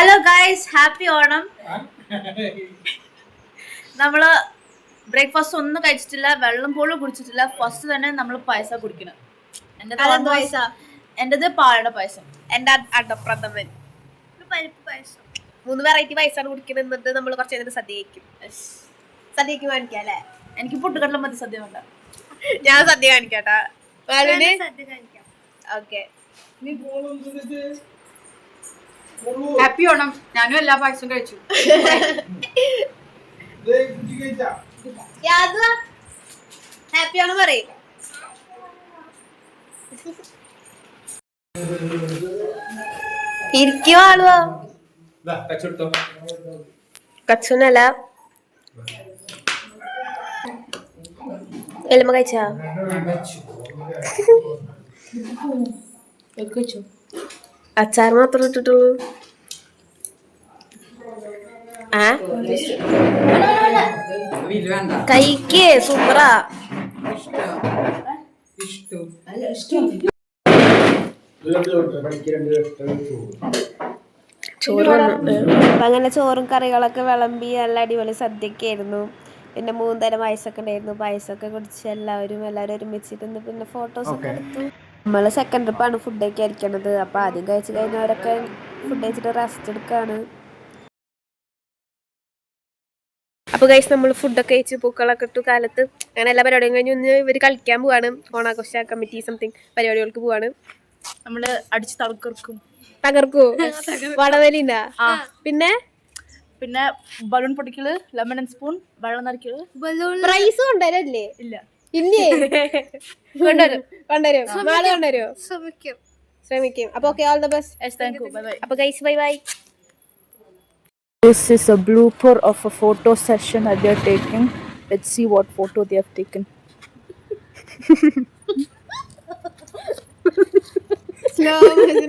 Hello guys happy Onam. നമ്മൾ breakfast ഒന്നും കഴിച്ചിട്ടില്ല വെള്ളം പോലും കുടിച്ചിട്ടില്ല. ഫസ്റ്റ് തന്നെ നമ്മൾ പായസ കുടിക്കണം. എന്റെ പായസ? എന്റേത് പാലട പായസം. എന്റെ അടപ്രഥമൻ പരിപ്പ് പായസം. മൂന്ന് വെറൈറ്റി പായസമാണ് കുടിക്കുന്നത് എന്നിട്ട് നമ്മൾ കുറച്ച് നേരം സദ്യ കഴിക്കും സദ്യക്ക് കാണിക്കാം അല്ലേ? എനിക്ക് പൊട്ടുകടല മതി സദ്യ വേണ്ട. ഞാൻ സദ്യ കാണിക്കാട്ടാ ഓക്കെ ഹാപ്പി ഓണം ഞാനും എല്ലാ പായസവും കഴിച്ചു. ഹാപ്പി ആണ് പറയും. ഇരിക്കും ആളുവാ? കച്ചുനല്ല. എലുമ കഴിച്ചാ? അച്ചാർ മാത്രം ഇട്ടിട്ടുള്ളൂ ആ കൈക്ക് സൂപ്പറാ അങ്ങനെ ചോറും കറികളൊക്കെ വിളമ്പി നല്ല അടിപൊളി സദ്യക്കായിരുന്നു പിന്നെ മൂന്ന് തരം പായസമൊക്കെ ഉണ്ടായിരുന്നു. പായസമൊക്കെ കുടിച്ച് എല്ലാവരും എല്ലാവരും ഒരുമിച്ചിരുന്ന് പിന്നെ ഫോട്ടോസ് ഒക്കെ എടുത്തു. നമ്മൾ സെക്കൻഡ് ട്രിപ്പാണ് ഫുഡ് ഒക്കെ ആയിരിക്കണത് അപ്പൊ ആദ്യം കഴിച്ച് കഴിഞ്ഞവരൊക്കെ ഫുഡ് കഴിച്ചിട്ട് റെസ്റ്റ് എടുക്കാണ്. അപ്പൊ കഴിച്ച് നമ്മൾ ഫുഡൊക്കെ കഴിച്ച് പൂക്കളൊക്കെ ഇട്ടു കാലത്ത് അങ്ങനെ എല്ലാ പരിപാടിയും കഴിഞ്ഞ് ഒന്ന് ഇവർ കളിക്കാൻ പോവാണ്. ഓണാഘോഷ കമ്മിറ്റി സംതിങ് പരിപാടികൾക്ക് പോവാണ്. നമ്മൾ അടിച്ച് തകർക്കും. തകർക്കൂ? വടവലിന? പിന്നെ? പിന്നെ ബലൂൺ പൊട്ടിക്കൽ ലെമൺ ആൻഡ് സ്പൂൺ വെള്ളം നിറയ്ക്കൽ പ്രൈസ് കൊണ്ടുവരല്ലേ? ഇല്ല. ഇല്ലേ കൊണ്ടുവരും കൊണ്ടുവരും നാളെ കൊണ്ടുവരും ശ്രമിക്കും ശ്രമിക്കും അപ്പൊ ഓക്കെ ഓൾ ദ ബെസ്റ്റ് അപ്പൊ guys bye bye This is a blooper of a photo session that they're taking. Let's see what photo they have taken. Slow ഒരു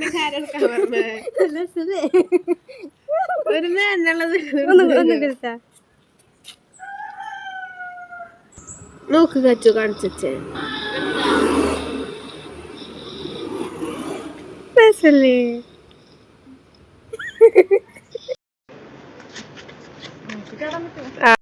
നോക്ക് കച്ചു കാണിച്ചേ രസല്ലേ ആ